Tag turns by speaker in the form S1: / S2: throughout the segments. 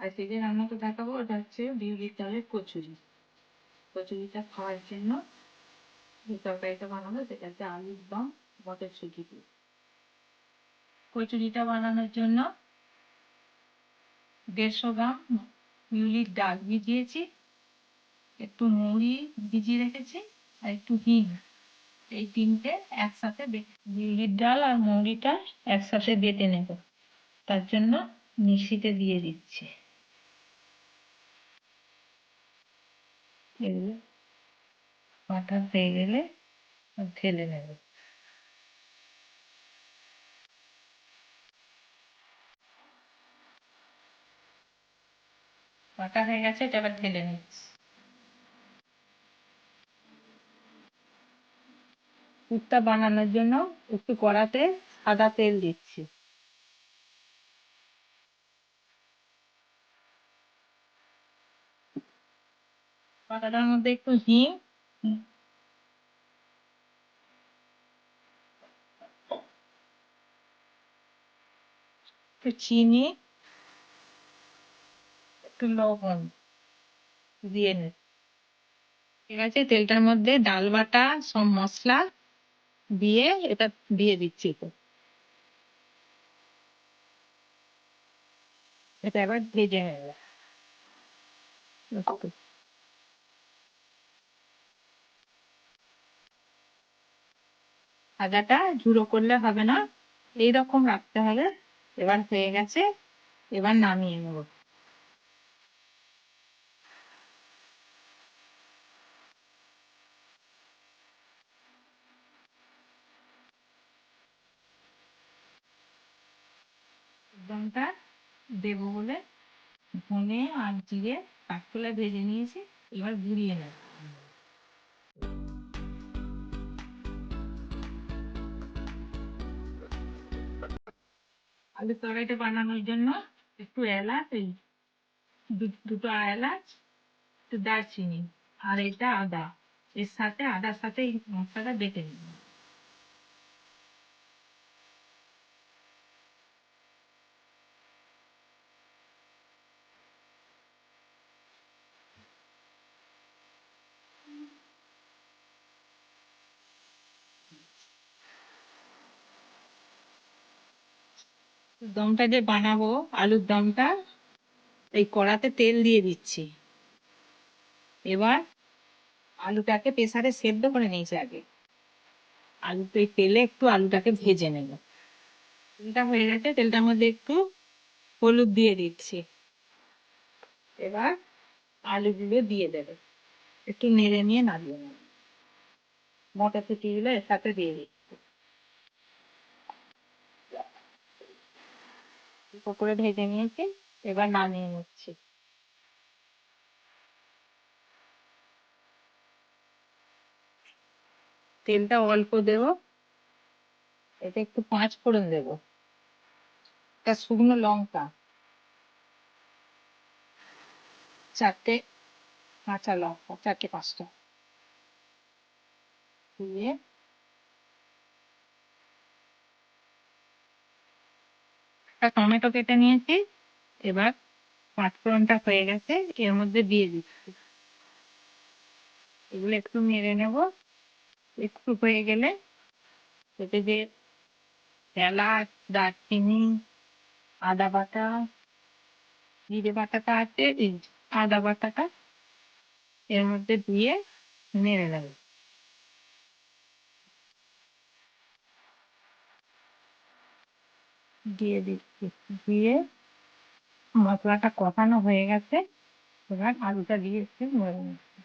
S1: সেই যে রান্নাটা দেখাবো, ওটা হচ্ছে বিউলির চালের কচুরি। কচুরিটা খাওয়ার জন্য যে তরকারিটা বানাবো সেটা হচ্ছে আলুর দম, মটরশুঁটি দিয়ে। কচুরিটা বানানোর জন্য দেড়শো গ্রাম বিউলির ডাল ভিজিয়েছি একটু মুড়ি ভিজিয়ে রেখেছি আর একটু হিং। এই তিনটে একসাথে বিউলির ডাল আর মুড়িটা একসাথে বেটে নেব। তার জন্য মিক্সিতে দিয়ে দিচ্ছি। এগুলো বাটা হয়ে গেলে ঢেলে নেব। বাটা হয়ে গেছে, এটা এবার ঢেলে নিচ্ছি। পুরটা বানানোর জন্য একটু কড়াতে সাদা তেল দিচ্ছি। পাতাটার মধ্যে একটু হিং। চিনি। একটু লবণ দিয়ে নে। ঠিক আছে, তেলটার মধ্যে ডাল বাটা, সব মশলা দিয়ে এটা দিয়ে দিচ্ছি তো। এটা এবার ভেজে নেবে। ভাজাটা ঝুড়ো করলে হবে না। এইরকম রাখতে হবে। এবার হয়ে গেছে। এবার নামিয়ে নেব। একদমটা দেবো বলে ধনে আর জিরে কাঠকোলা ভেজে নিয়েছি। এবার ঘুরিয়ে নেব। আলুর তরকারিটা বানানোর জন্য একটু এলাচ, এই দুটো এলাচ, একটু দারচিনি আর এটা আদা। এর সাথে, আদার সাথে এই মশলাটা বেটে নিই দমটা যে বানাবো, আলুর দমটা, এই কড়াতে তেল দিয়ে দিচ্ছি। এবার আলুটাকে প্রেসারে সেদ্ধ করে নিয়েছি আগে। আলু আলুতে তেলে একটু আলুটাকে ভেজে নেব। তেলটা হয়ে গেছে, তেলটার মধ্যে একটু হলুদ দিয়ে দিচ্ছি। এবার আলুগুলো দিয়ে দেবে। একটু নেড়ে নিয়ে নাড়িয়ে নেবে। মটরশুঁটিগুলো এর সাথে দিয়ে দিচ্ছি। করে ভেজে নিয়েছি এবার নামিয়ে নিচ্ছি। তেলটা অল্প দেব। এতে একটু পাঁচ ফোড়ন দেব। একটা শুকনো লঙ্কা। চারটে কাঁচা লঙ্কা চারটে পাঁচটা। দিয়ে একটা টমেটো কেটে নিয়েছি। এবার পাঁচফোড়নটা হয়ে গেছে, এর মধ্যে দিয়ে দিচ্ছি। এগুলো একটু নেড়ে নেব। একটু হয়ে গেলে এতে যে এলাচ, দারচিনি, আদা বাটা, জিরে বাটাটা আছে আদা বাটাটা এর মধ্যে দিয়ে নেড়ে নেবে। দিয়ে দিচ্ছি। দিয়ে মশলাটা কষানো হয়ে গেছে। এবার আলুটা দিয়ে একটু নেড়ে নিচ্ছি।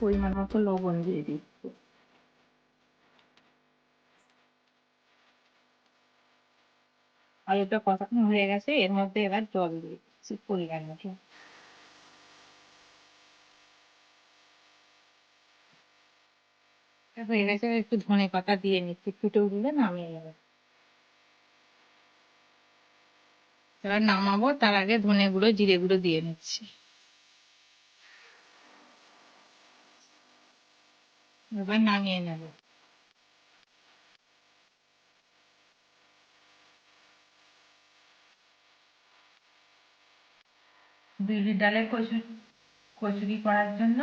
S1: পরিমাণ মতো লবণ দিয়ে দিচ্ছি। আলুটা কষানো হয়ে গেছে। এর মধ্যে এবার জল দিয়ে দিচ্ছি পরিমাণ মতো। একটু ধনে পাতা দিয়ে নিচ্ছি ফুটে উঠলে নামিয়ে যাবে এবার নামাবো, তার আগে ধনে গুঁড়ো, জিরে গুঁড়ো দিয়ে নিচ্ছি। এবার নামিয়ে নেব। বিউলির ডালের কচুরি কচুরি করার জন্য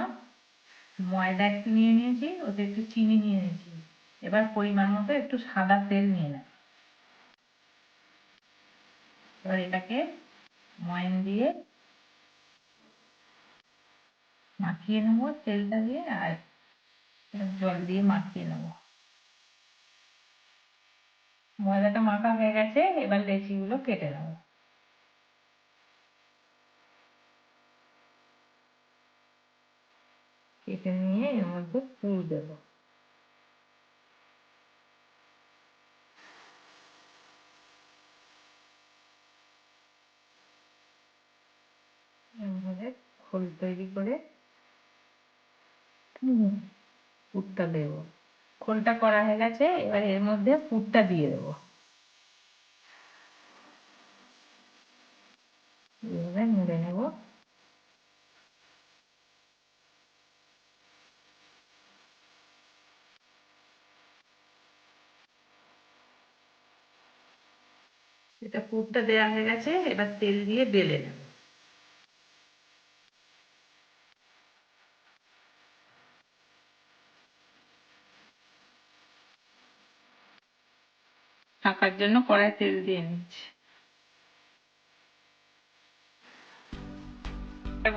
S1: ময়দা একটু নিয়ে নিয়েছি, ওতে একটু চিনি নিয়ে নিয়েছি। এবার পরিমাণ মতো একটু সাদা তেল নিয়ে নেব। এবার এটাকে ময়ান দিয়ে মাখিয়ে নেব তেলটা দিয়ে, আর জল দিয়ে মাখিয়ে নেব। ময়দাটা মাখা হয়ে গেছে, এবার লেচিগুলো কেটে নেব। কেটে নিয়ে এর মধ্যে পুর দেবো খোল তৈরি করে পুরটা দেবো খোলটা করা হয়ে গেছে এবার এর মধ্যে পুরটা দিয়ে দেবো এভাবে মুড়ে এটা পুরটা দেয়া হয়ে গেছে, এবার তেল দিয়ে বেলে নেব। থাকার জন্য কড়াই তেল দিয়ে নিচ্ছি।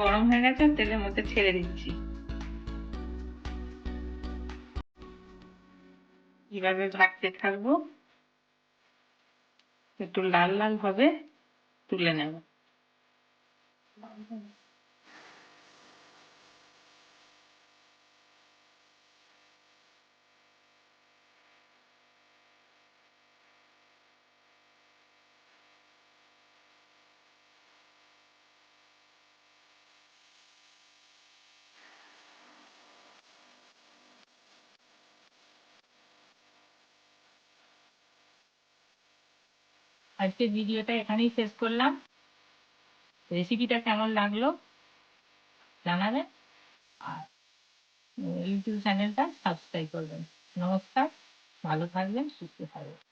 S1: গরম হয়ে গেছে তেলের মধ্যে ছেড়ে দিচ্ছি। এভাবে ভাজতে থাকব। একটু লাল লাল হবে তুলে নেব। আজকের ভিডিওটা এখানেই শেষ করলাম। রেসিপিটা কেমন লাগল জানাবেন আর ইউটিউব চ্যানেলটা সাবস্ক্রাইব করবেন। নমস্কার, ভালো থাকবেন, সুস্থ থাকবেন।